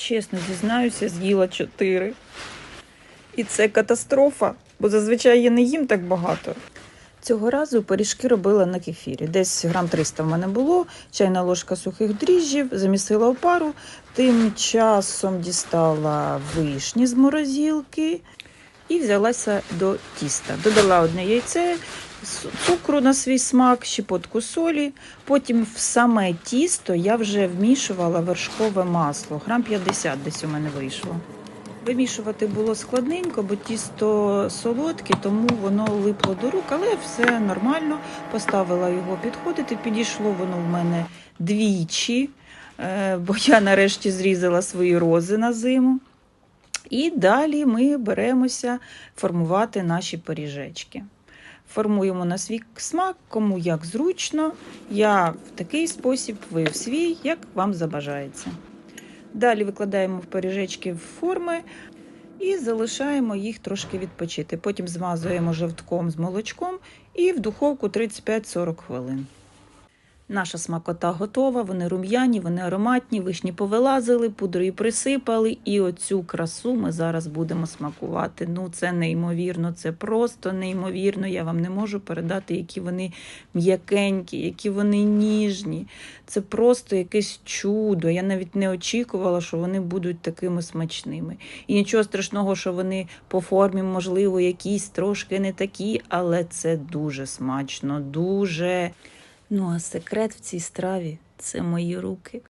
чесно зізнаюся, з'їла чотири. І це катастрофа, бо зазвичай я не їм так багато. Цього разу пиріжки робила на кефірі. Десь грам 300 в мене було, чайна ложка сухих дріжджів, замісила опару. пару. Тим часом дістала вишні з морозилки і взялася до тіста. Додала одне яйце, цукру на свій смак, щепотку солі. Потім в саме тісто я вже вмішувала вершкове масло. Грам 50 десь у мене вийшло. Вимішувати було складненько, бо тісто солодке, тому воно липло до рук, але все нормально. Поставила його підходити. Підійшло воно в мене двічі, е, бо я нарешті зрізала свої рози на зиму. І далі ми беремося формувати наші пиріжечки. Формуємо на свій смак, кому як зручно. Я в такий спосіб, ви в свій, як вам забажається. Далі викладаємо в пиріжечки в форми і залишаємо їх трошки відпочити. Потім змазуємо жовтком з молочком і в духовку 35-40 хвилин. Наша смакота готова, вони рум'яні, вони ароматні, вишні повилазили, пудрою присипали, і оцю красу ми зараз будемо смакувати. Ну, це неймовірно, це просто неймовірно. Я вам не можу передати, які вони м'якенькі, які вони ніжні. Це просто якесь чудо. Я навіть не очікувала, що вони будуть такими смачними. І нічого страшного, що вони по формі, можливо, якісь трошки не такі, але це дуже смачно, дуже. Ну а секрет в цій страві це мої руки.